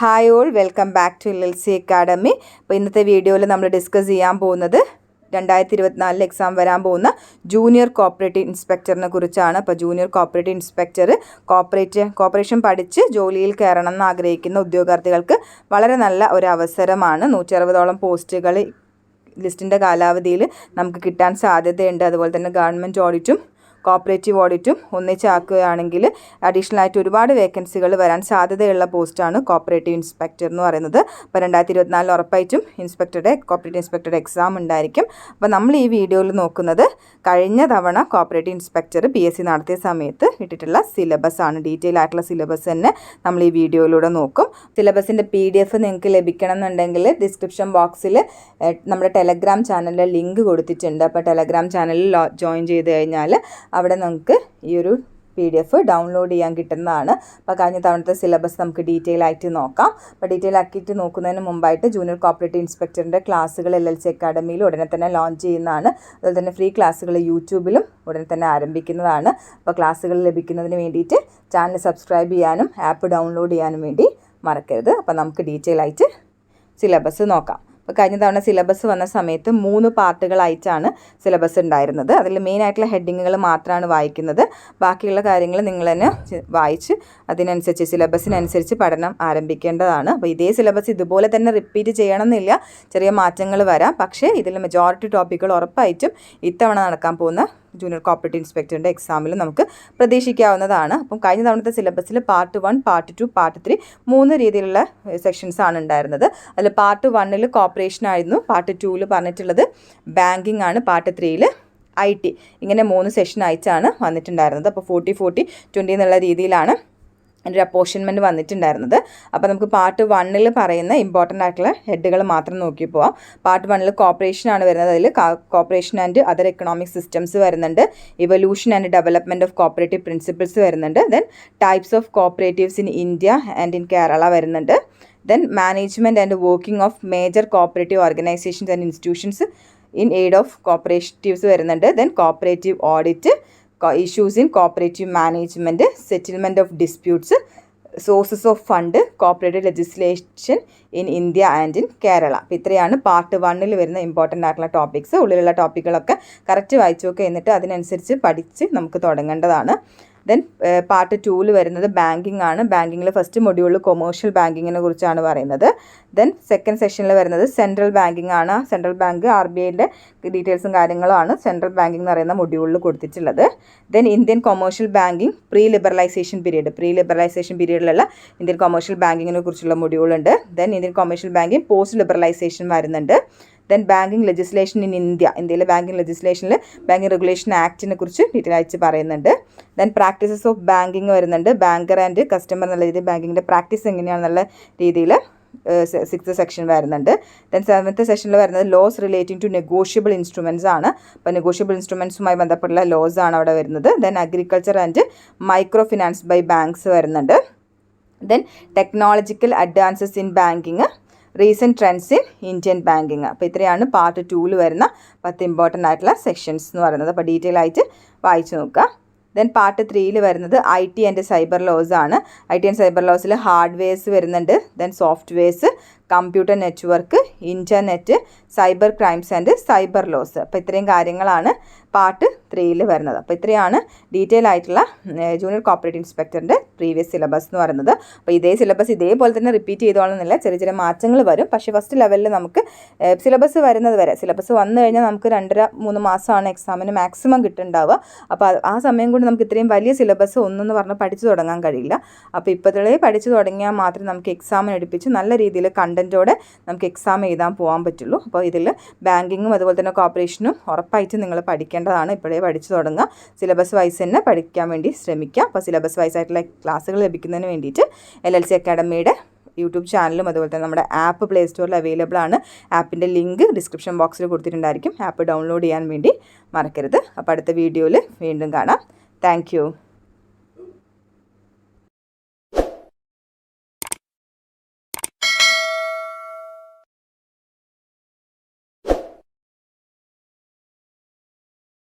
Hi all welcome back to L L C academy അപ്പോൾ ഇന്നത്തെ വീഡിയോയിൽ നമ്മൾ ഡിസ്കസ് ചെയ്യാൻ പോകുന്നത് രണ്ടായിരത്തി ഇരുപത്തിനാലിൽ എക്സാം വരാൻ പോകുന്ന ജൂനിയർ കോപ്പറേറ്റീവ് ഇൻസ്പെക്ടറിനെ കുറിച്ചാണ്. അപ്പോൾ junior cooperative inspector cooperate cooperation പഠിച്ച് ജോലിയിൽ കയറണം എന്ന് ആഗ്രഹിക്കുന്ന ഉദ്യോഗാർത്ഥികൾക്ക് വളരെ നല്ല ഒരു അവസരമാണ്. നൂറ്ററുപതോളം പോസ്റ്റുകൾ ലിസ്റ്റിന്റെ കാലാവധിയിൽ നമുക്ക് കിട്ടാൻ സാധ്യതയുണ്ട്. അതുപോലെ തന്നെ ഗവൺമെന്റ് ഓഡിറ്റും കോപ്പറേറ്റീവ് ഓഡിറ്റും ഒന്നിച്ചാക്കുകയാണെങ്കിൽ അഡീഷണൽ ആയിട്ട് ഒരുപാട് വേക്കൻസികൾ വരാൻ സാധ്യതയുള്ള പോസ്റ്റാണ് കോപ്പറേറ്റീവ് ഇൻസ്പെക്ടർ എന്ന് പറയുന്നത്. അപ്പോൾ രണ്ടായിരത്തി ഇരുപത്തിനാലിൽ ഉറപ്പായിട്ടും ഇൻസ്പെക്ടറുടെ കോപ്പറേറ്റീവ് ഇൻസ്പെക്ടറുടെ എക്സാം ഉണ്ടായിരിക്കും. അപ്പോൾ നമ്മൾ ഈ വീഡിയോയിൽ നോക്കുന്നത് കഴിഞ്ഞ തവണ cooperative inspector P S C നടത്തിയ സമയത്ത് ഇട്ടിട്ടുള്ള സിലബസ് ആണ്. ഡീറ്റെയിൽ ആയിട്ടുള്ള സിലബസ് തന്നെ നമ്മൾ ഈ വീഡിയോയിലൂടെ നോക്കും. സിലബസിന്റെ പി ഡി എഫ് നിങ്ങൾക്ക് ലഭിക്കണം എന്നുണ്ടെങ്കിൽ ഡിസ്ക്രിപ്ഷൻ ബോക്സിൽ നമ്മുടെ ടെലഗ്രാം ചാനലിലെ ലിങ്ക് കൊടുത്തിട്ടുണ്ട്. അപ്പോൾ ടെലഗ്രാം ചാനലിൽ ജോയിൻ ചെയ്ത് കഴിഞ്ഞാൽ അവിടെ നമുക്ക് ഈ ഒരു പി ഡി എഫ് ഡൗൺലോഡ് ചെയ്യാൻ കിട്ടുന്നതാണ്. അപ്പോൾ കഴിഞ്ഞ തവണത്തെ സിലബസ് നമുക്ക് ഡീറ്റെയിൽ ആയിട്ട് നോക്കാം. അപ്പോൾ ഡീറ്റെയിൽ ആക്കിയിട്ട് നോക്കുന്നതിന് മുമ്പായിട്ട് ജൂനിയർ കോപ്പറേറ്റീവ് ഇൻസ്പെക്ടറിന്റെ ക്ലാസ്സുകൾ എൽ എൽ സി അക്കാഡമിയിൽ ഉടനെ തന്നെ ലോഞ്ച് ചെയ്യുന്നതാണ്. അതുപോലെ തന്നെ ഫ്രീ ക്ലാസ്സുകൾ യൂട്യൂബിലും ഉടനെ തന്നെ ആരംഭിക്കുന്നതാണ്. അപ്പോൾ ക്ലാസ്സുകൾ ലഭിക്കുന്നതിന് വേണ്ടിയിട്ട് ചാനൽ സബ്സ്ക്രൈബ് ചെയ്യാനും ആപ്പ് ഡൗൺലോഡ് ചെയ്യാനും വേണ്ടി മറക്കരുത്. അപ്പോൾ നമുക്ക് ഡീറ്റെയിൽ ആയിട്ട് സിലബസ് നോക്കാം. അപ്പോൾ കഴിഞ്ഞ തവണ സിലബസ് വന്ന സമയത്ത് മൂന്ന് പാർട്ടുകളായിട്ടാണ് സിലബസ് ഉണ്ടായിരുന്നത്. അതിൽ മെയിൻ ആയിട്ടുള്ള ഹെഡിങ്ങുകൾ മാത്രമാണ് വായിക്കുന്നത്. ബാക്കിയുള്ള കാര്യങ്ങൾ നിങ്ങൾ തന്നെ വായിച്ച് അതിനനുസരിച്ച് സിലബസിനനുസരിച്ച് പഠനം ആരംഭിക്കേണ്ടതാണ്. അപ്പോൾ ഇതേ സിലബസ് ഇതുപോലെ തന്നെ റിപ്പീറ്റ് ചെയ്യണമെന്നില്ല. ചെറിയ മാറ്റങ്ങൾ വരാം. പക്ഷേ ഇതിൽ മെജോറിറ്റി ടോപ്പിക്കുകൾ ഉറപ്പായിട്ടും ഇത്തവണ നടക്കാൻ പോകുന്ന ജൂനിയർ കോപ്പറേറ്റീവ് ഇൻസ്പെക്ടറിന്റെ എക്സാമിൽ നമുക്ക് പ്രതീക്ഷിക്കാവുന്നതാണ്. അപ്പം കഴിഞ്ഞ തവണത്തെ സിലബസിൽ part one part two part three മൂന്ന് രീതിയിലുള്ള സെക്ഷൻസ് ആണ് ഉണ്ടായിരുന്നത്. അതിൽ പാർട്ട് വണ്ണിൽ കോപ്പറേഷൻ ആയിരുന്നു പാർട്ട് ടൂവിൽ പറഞ്ഞിട്ടുള്ളത് ബാങ്കിങ് ആണ് പാർട്ട് ത്രീയിൽ ഐ ടി. ഇങ്ങനെ മൂന്ന് സെഷൻ അയച്ചാണ് വന്നിട്ടുണ്ടായിരുന്നത്. അപ്പോൾ ഫോർട്ടി ഫോർട്ടി ട്വന്റി എന്നുള്ള രീതിയിലാണ് ഒരു അപ്പോർഷൻമെന്റ് വന്നിട്ടുണ്ടായിരുന്നത്. അപ്പോൾ നമുക്ക് പാർട്ട് വണ്ണിൽ പറയുന്ന ഇമ്പോർട്ടന്റ് ആയിട്ടുള്ള ഹെഡുകൾ മാത്രം നോക്കി പോവാം. പാർട്ട് വണ്ണിൽ കോപ്പറേഷൻ ആണ് വരുന്നത്. അതിൽ cooperation and other economic systems വരുന്നുണ്ട്. Evolution and development of cooperative principles വരുന്നുണ്ട്. Then types of cooperatives in India and in Kerala വരുന്നുണ്ട്. Then management and working of major cooperative organisations and institutions in aid of cooperatives വരുന്നുണ്ട്. Then cooperative audit issues in cooperative management settlement of disputes sources of fund cooperative legislation in India and in Kerala അപ്പോൾ ഇത്രയാണ് part വണ്ണിൽ വരുന്ന important ആയിട്ടുള്ള topics ഉള്ളിലുള്ള ടോപ്പിക്കുകളൊക്കെ correct വായിച്ചു നോക്കുക എന്നിട്ട് അതിനനുസരിച്ച് പഠിച്ച് നമുക്ക് തുടങ്ങേണ്ടതാണ്. ദെൻ പാർട്ട് ടൂവിൽ വരുന്നത് ബാങ്കിങ് ആണ്. ബാങ്കിങ്ങിൽ ഫസ്റ്റ് മൊഡ്യൂളിൽ കൊമേഴ്ഷ്യൽ ബാങ്കിങ്ങിനെ കുറിച്ചാണ് പറയുന്നത്. ദെൻ സെക്കൻഡ് സെഷനിൽ വരുന്നത് സെൻട്രൽ ബാങ്കിങ് ആണ്. സെൻട്രൽ ബാങ്ക് ആർ ബി ഐന്റെ ഡീറ്റെയിൽസും കാര്യങ്ങളുമാണ് സെൻട്രൽ ബാങ്കിങ് എന്ന് പറയുന്ന മൊഡ്യൂളിൽ കൊടുത്തിട്ടുള്ളത്. Then Indian commercial banking pre liberalisation period pre liberalisation പീരീഡിലുള്ള Indian commercial ബാങ്കിങ്ങിനെ കുറിച്ചുള്ള മൊഡ്യൂളുണ്ട് then Indian commercial banking post liberalisation വരുന്നുണ്ട്. Then banking legislation in India ഇന്ത്യയിലെ ബാങ്കിങ് ലെജിസ്ലേഷനിൽ ബാങ്കിങ് റെഗുലേഷൻ ആക്ടിനെ കുറിച്ച് ഡീറ്റെയിൽ ആയിട്ട് പറയുന്നുണ്ട്. ദെൻ പ്രാക്ടീസസ് ഓഫ് ബാങ്കിങ് വരുന്നുണ്ട്. ബാങ്കർ ആൻഡ് കസ്റ്റമർ എന്നുള്ള രീതിയിൽ ബാങ്കിങ്ങിന്റെ പ്രാക്ടീസ് എങ്ങനെയാണെന്നുള്ള രീതിയിൽ സിക്സ് സെക്ഷൻ വരുന്നുണ്ട്. ദെൻ സെവൻത്ത് സെഷനിൽ വരുന്നത് laws relating to negotiable instruments ആണ്. അപ്പോൾ നെഗോഷ്യബിൾ ഇൻസ്ട്രുമെൻസുമായി ബന്ധപ്പെട്ടുള്ള ലോസ് ആണ് അവിടെ വരുന്നത്. Then agriculture and micro finance by banks വരുന്നുണ്ട്. Then technological advances in banking recent trends in Indian banking അപ്പോൾ ഇത്രയാണ് പാർട്ട് ടൂവിൽ വരുന്ന പത്ത് ഇമ്പോർട്ടന്റ് ആയിട്ടുള്ള സെക്ഷൻസ് എന്ന് പറയുന്നത്. അപ്പോൾ ഡീറ്റെയിൽ ആയിട്ട് വായിച്ചു നോക്കുക. ദെൻ പാർട്ട് ത്രീയിൽ വരുന്നത് I T and cyber laws ആണ്. ഐ ടി ആൻഡ് സൈബർ ലോസിൽ ഹാർഡ്വെയർസ് വരുന്നുണ്ട്. Then softwares computer network internet cyber crimes and cyber laws അപ്പോൾ ഇത്രയും കാര്യങ്ങളാണ് പാർട്ട് ത്രീയിൽ വരുന്നത്. അപ്പോൾ ഇത്രയാണ് ഡീറ്റെയിൽ ആയിട്ടുള്ള ജൂനിയർ കോപ്പറേറ്റീവ് ഇൻസ്പെക്ടറിന്റെ പ്രീവിയസ് സിലബസ് എന്ന് പറയുന്നത്. അപ്പോൾ ഇതേ സിലബസ് ഇതേപോലെ തന്നെ റിപ്പീറ്റ് ചെയ്തോളണമെന്നില്ല ചെറിയ ചെറിയ മാറ്റങ്ങൾ വരും. പക്ഷേ ഫസ്റ്റ് ലെവലിൽ നമുക്ക് സിലബസ് വരുന്നത് വരെ സിലബസ് വന്നു കഴിഞ്ഞാൽ നമുക്ക് രണ്ടര മൂന്ന് മാസമാണ് എക്സാമിന് മാക്സിമം കിട്ടുന്നുണ്ടാവുക. അപ്പോൾ ആ സമയം കൊണ്ട് നമുക്ക് ഇത്രയും വലിയ സിലബസ് ഒന്നെന്ന് പറഞ്ഞ് പഠിച്ചു തുടങ്ങാൻ കഴിയില്ല. അപ്പോൾ ഇപ്പോഴത്തെ പഠിച്ചു തുടങ്ങിയാൽ മാത്രം നമുക്ക് എക്സാമിന് എടുപ്പിച്ച് നല്ല രീതിയിൽ കണ്ടന്റോടെ നമുക്ക് എക്സാം എഴുതാൻ പോകാൻ പറ്റുള്ളൂ. അപ്പോൾ ഇതിൽ ബാങ്കിങ്ങും അതുപോലെ തന്നെ കോപ്പറേഷനും ഉറപ്പായിട്ടും നിങ്ങൾ പഠിക്കേണ്ടതാണ്. ഇപ്പോഴേ പഠിച്ചു തുടങ്ങുക സിലബസ് വൈസ് തന്നെ പഠിക്കാൻ വേണ്ടി ശ്രമിക്കുക അപ്പോൾ സിലബസ് വൈസ് ആയിട്ടുള്ള ക്ലാസ്സുകൾ ലഭിക്കുന്നതിന് വേണ്ടിയിട്ട് എൽ എൽ സി അക്കാഡമിയുടെ യൂട്യൂബ് ചാനലും അതുപോലെ തന്നെ നമ്മുടെ ആപ്പ് പ്ലേ സ്റ്റോറിൽ അവൈലബിൾ ആണ്. ആപ്പിന്റെ ലിങ്ക് ഡിസ്ക്രിപ്ഷൻ ബോക്സിൽ കൊടുത്തിട്ടുണ്ടായിരിക്കും. ആപ്പ് ഡൗൺലോഡ് ചെയ്യാൻ വേണ്ടി മറക്കരുത്. അപ്പോൾ അടുത്ത വീഡിയോയിൽ വീണ്ടും കാണാം. താങ്ക്